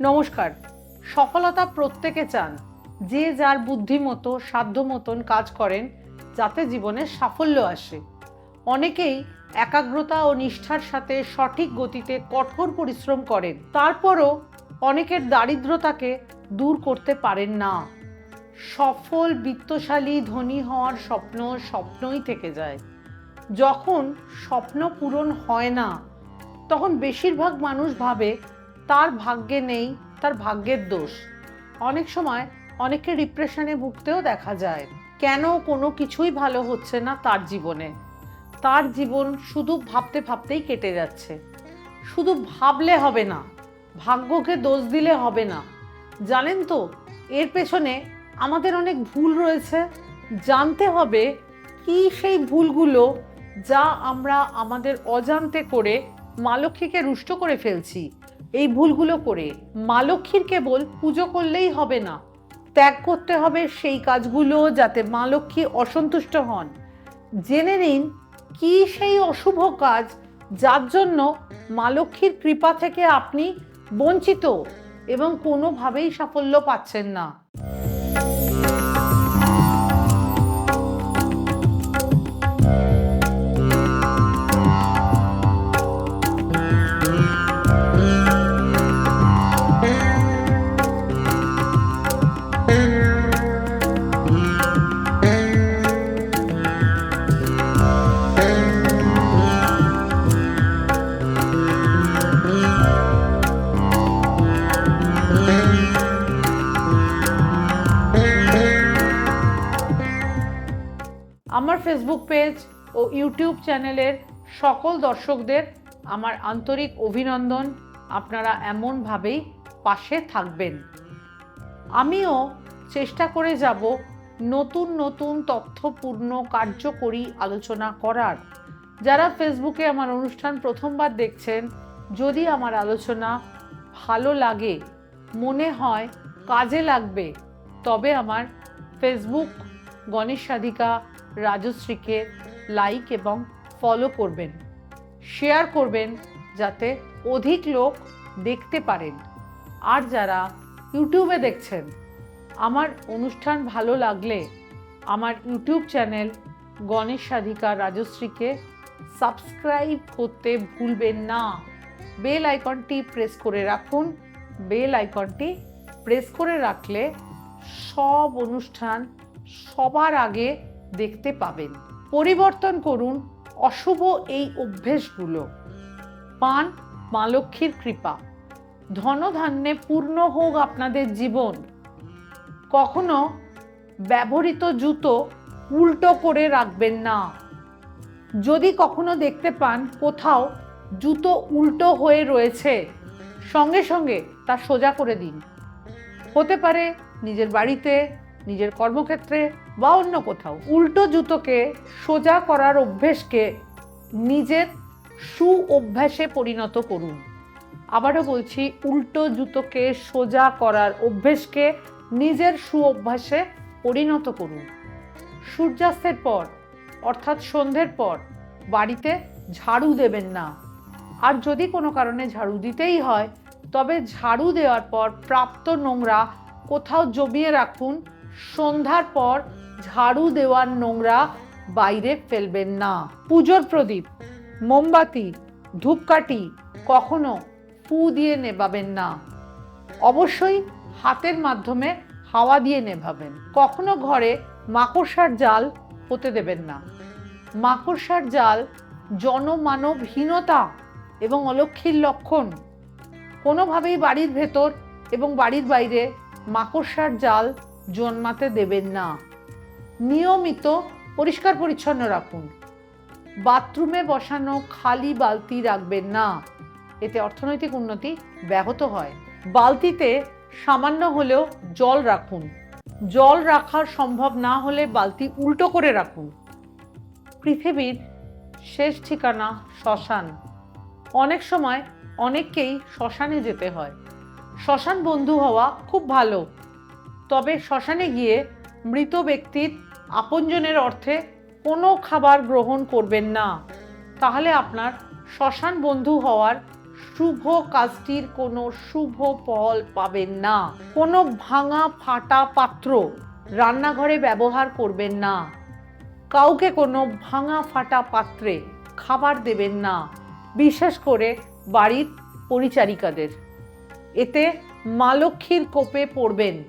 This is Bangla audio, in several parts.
নমস্কার। সফলতা প্রত্যেকে চান। যে যার বুদ্ধি মতো সাধ্য মতন কাজ করেন, যাতে জীবনে সাফল্য আসে। অনেকেই একাগ্রতা ও নিষ্ঠার সাথে সঠিক গতিতে কঠোর পরিশ্রম করেন। তারপরও অনেকের দারিদ্রতাকে দূর করতে পারেন না। সফল, বিত্তশালী, ধনী হওয়ার স্বপ্ন স্বপ্নই থেকে যায়। যখন স্বপ্ন পূরণ হয় না, তখন বেশিরভাগ মানুষ ভাবে তার ভাগ্যে নেই, তার ভাগ্যের দোষ। অনেক সময় অনেকে ডিপ্রেশনে ভুগতেও দেখা যায়। কেন কোনো কিছুই ভালো হচ্ছে না তার জীবনে? তার জীবন শুধু ভাবতে ভাবতেই কেটে যাচ্ছে। শুধু ভাবলে হবে না, ভাগ্যকে দোষ দিলে হবে না। জানেন তো, এর পেছনে আমাদের অনেক ভুল রয়েছে। জানতে হবে কি সেই ভুলগুলো যা আমরা আমাদের অজান্তে করে মা লক্ষ্মীকে রুষ্ট করে ফেলছি। এই ভুলগুলো করে মা লক্ষ্মীর কেবল পুজো করলেই হবে না। ত্যাগ করতে হবে সেই কাজগুলো যাতে মা লক্ষ্মী অসন্তুষ্ট হন। জেনে নিন কি সেই অশুভ কাজ যার জন্য মা লক্ষ্মীর কৃপা থেকে আপনি বঞ্চিত এবং কোনোভাবেই সাফল্য পাচ্ছেন না। আমার ফেসবুক পেজ ও ইউটিউব চ্যানেলের সকল দর্শকদের আমার আন্তরিক অভিনন্দন। আপনারা এমনভাবেই পাশে থাকবেন। আমিও চেষ্টা করে যাব নতুন নতুন, তথ্যপূর্ণ, কার্যকরী আলোচনা করার। যারা ফেসবুকে আমার অনুষ্ঠান প্রথমবার দেখছেন, যদি আমার আলোচনা ভালো লাগে, মনে হয় কাজে লাগবে, তবে আমার ফেসবুক গণেশ সাধিকা রাজশ্রীকে লাইক এবং ফলো করবেন শেয়ার করবেন যাতে অধিক লোক দেখতে পারেন। আর যারা ইউটিউবে দেখছেন, আমার অনুষ্ঠান ভালো লাগলে আমার ইউটিউব চ্যানেল গণেশ সাধিকা রাজশ্রীকে সাবস্ক্রাইব করতে ভুলবেন না। বেল আইকনটি প্রেস করে রাখুন। বেল আইকনটি প্রেস করে রাখলে সব অনুষ্ঠান সবার আগে দেখতে পাবেন। পরিবর্তন করুন অশুভ এই অভ্যেসগুলো। পান মা লক্ষ্মীর কৃপা। ধনধান্যে পূর্ণ হোক আপনাদের জীবন। কখনো ব্যবহৃত জুতো উল্টো করে রাখবেন না। যদি কখনো দেখতে পান কোথাও জুতো উল্টো হয়ে রয়েছে, সঙ্গে সঙ্গে তা সোজা করে দিন। হতে পারে নিজের বাড়িতে, নিজের কর্মক্ষেত্রে বা অন্য কোথাও। উল্টো জুতোকে সোজা করার অভ্যেসকে নিজের সু অভ্যাসে পরিণত করুন। আবারও বলছি, উল্টো জুতোকে সোজা করার অভ্যেসকে নিজের সু অভ্যাসে পরিণত করুন। সূর্যাস্তের পর, অর্থাৎ সন্ধ্যের পর, বাড়িতে ঝাড়ু দেবেন না। আর যদি কোনো কারণে ঝাড়ু দিতেই হয়, তবে ঝাড়ু দেওয়ার পর প্রাপ্ত নোংরা কোথাও জমিয়ে রাখুন। সন্ধ্যার পর ঝাড়ু দেওয়ার নোংরা বাইরে ফেলবেন না। পুজোর প্রদীপ, মোমবাতি, ধূপকাঠি কখনো ফু দিয়ে নেভাবেন না। অবশ্যই হাতের মাধ্যমে হাওয়া দিয়ে নেভাবেন। কখনো ঘরে মাকড়সার জাল হতে দেবেন না। মাকড়সার জাল জনমানবহীনতা এবং অলক্ষীর লক্ষণ। কোনোভাবেই বাড়ির ভেতর এবং বাড়ির বাইরে মাকড়সার জাল জন্মাতে দেবেন না। নিয়মিত পরিষ্কার পরিচ্ছন্ন রাখুন। বাথরুমে বসানো খালি বালতি রাখবেন না। এতে অর্থনৈতিক উন্নতি ব্যাহত হয়। বালতিতে সামান্য হলেও জল রাখুন। জল রাখা সম্ভব না হলে বালতি উল্টো করে রাখুন। পৃথিবীর শেষ ঠিকানা শ্মশান। অনেক সময় অনেককেই শ্মশানে যেতে হয়। শ্মশান বন্ধু হওয়া খুব ভালো। তবে শ্মশানে গিয়ে মৃত ব্যক্তির আপনজনের অর্থে কোনো খাবার গ্রহণ করবেন না। তাহলে আপনার শ্মশান বন্ধু হওয়ার শুভ কাজটির কোনো শুভ ফল পাবেন না। কোনো ভাঙা ফাটা পাত্র রান্নাঘরে ব্যবহার করবেন না। কাউকে কোনো ভাঙা ফাটা পাত্রে খাবার দেবেন না, বিশেষ করে বাড়ির পরিচারিকাদের। এতে মা লক্ষ্মীর কোপে পড়বেন।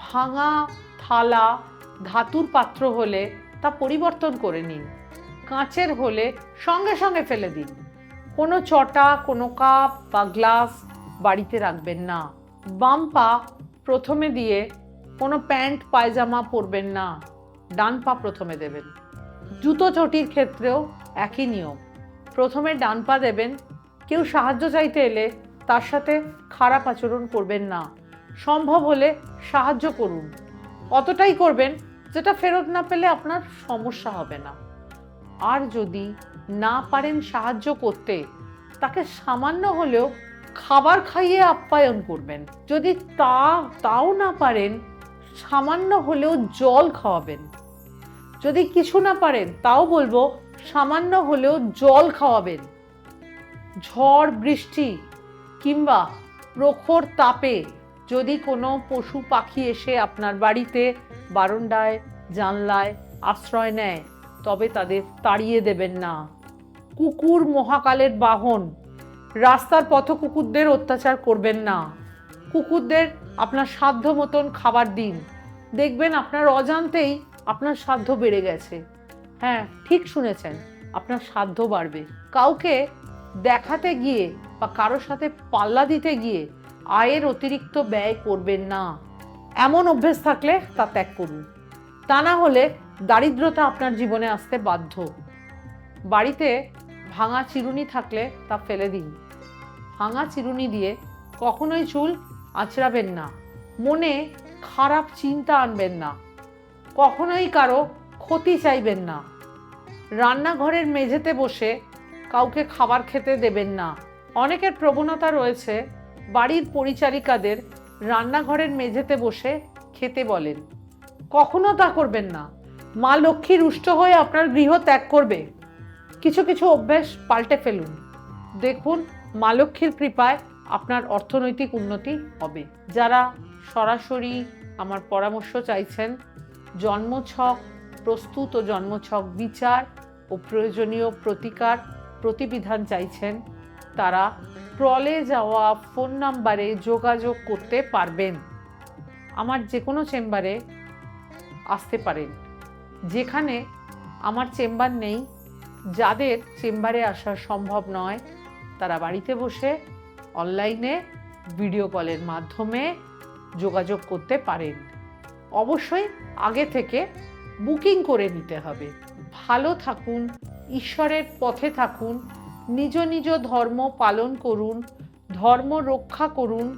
ভাঙা থালা ধাতুর পাত্র হলে তা পরিবর্তন করে নিন। কাঁচের হলে সঙ্গে সঙ্গে ফেলে দিন। কোনো চটা কোনো কাপ বা গ্লাস বাড়িতে রাখবেন না। বাম পা প্রথমে দিয়ে কোনো প্যান্ট, পায়জামা পরবেন না। ডান পা প্রথমে দেবেন। জুতো চটির ক্ষেত্রেও একই নিয়ম। প্রথমে ডান পা দেবেন। কেউ সাহায্য চাইতে এলে তার সাথে খারাপ আচরণ করবেন না। সম্ভব হলে সাহায্য করুন। অতটাই করবেন যেটা ফেরত না পেলে আপনার সমস্যা হবে না। আর যদি না পারেন সাহায্য করতে, তাকে সামান্য হলেও খাবার খাইয়ে আপ্যায়ন করবেন। যদি তা, তাও না পারেন, সামান্য হলেও জল খাওয়াবেন। যদি কিছু না পারেন, তাও বলব, সামান্য হলেও জল খাওয়াবেন। ঝড়, বৃষ্টি কিংবা প্রখর তাপে যদি কোনো পশু পাখি এসে আপনার বাড়িতে বারান্দায়, জানলায় আশ্রয় নেয়, তবে তাদের তাড়িয়ে দেবেন না। কুকুর মহাকালের বাহন। রাস্তার পথ কুকুরদের অত্যাচার করবেন না। কুকুরদের আপনার সাধ্য মতন খাবার দিন। দেখবেন আপনার অজান্তেই আপনার সাধ্য বেড়ে গেছে। হ্যাঁ ঠিক শুনেছেন, আপনার সাধ্য বাড়বে। কাউকে দেখাতে গিয়ে বা কারোর সাথে পাল্লা দিতে গিয়ে আয়ের অতিরিক্ত ব্যয় করবেন না। এমন অভ্যেস থাকলে তা ত্যাগ করুন। তা না হলে দারিদ্রতা আপনার জীবনে আসতে বাধ্য। বাড়িতে ভাঙা চিরুনি থাকলে তা ফেলে দিন। ভাঙা চিরুনি দিয়ে কখনোই চুল আঁচড়াবেন না। মনে খারাপ চিন্তা আনবেন না। কখনোই কারও ক্ষতি চাইবেন না। রান্নাঘরের মেঝেতে বসে কাউকে খাবার খেতে দেবেন না। অনেকের প্রবণতা রয়েছে বাড়ির পরিচারিকাদের রান্নাঘরের মেঝেতে বসে খেতে বলেন। কখনো তা করবেন না। মা লক্ষ্মী রুষ্ট হয়ে আপনার গৃহ ত্যাগ করবে। কিছু কিছু অভ্যেস পাল্টে ফেলুন। দেখুন, মা লক্ষ্মীর কৃপায় আপনার অর্থনৈতিক উন্নতি হবে। যারা সরাসরি আমার পরামর্শ চাইছেন, জন্মছক, প্রস্তুত ও জন্মছক বিচার ও প্রয়োজনীয় প্রতিকার প্রতিবিধান চাইছেন, তারা প্রলে যাওয়া ফোন নাম্বারে যোগাযোগ করতে পারবেন। আমার যে কোনো চেম্বারে আসতে পারেন। যেখানে আমার চেম্বার নেই, যাদের চেম্বারে আসা সম্ভব নয়, তারা বাড়িতে বসে অনলাইনে ভিডিও কলের মাধ্যমে যোগাযোগ করতে পারেন। অবশ্যই আগে থেকে বুকিং করে নিতে হবে। ভালো থাকুন, ঈশ্বরের পথে থাকুন নিজ নিজ ধর্ম পালন করুন, ধর্ম রক্ষা করুন,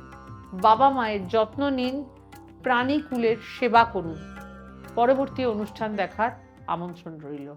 বাবা মায়ের যত্ন নিন, প্রাণীকুলের সেবা করুন। পরবর্তী অনুষ্ঠান দেখার আমন্ত্রণ রইল।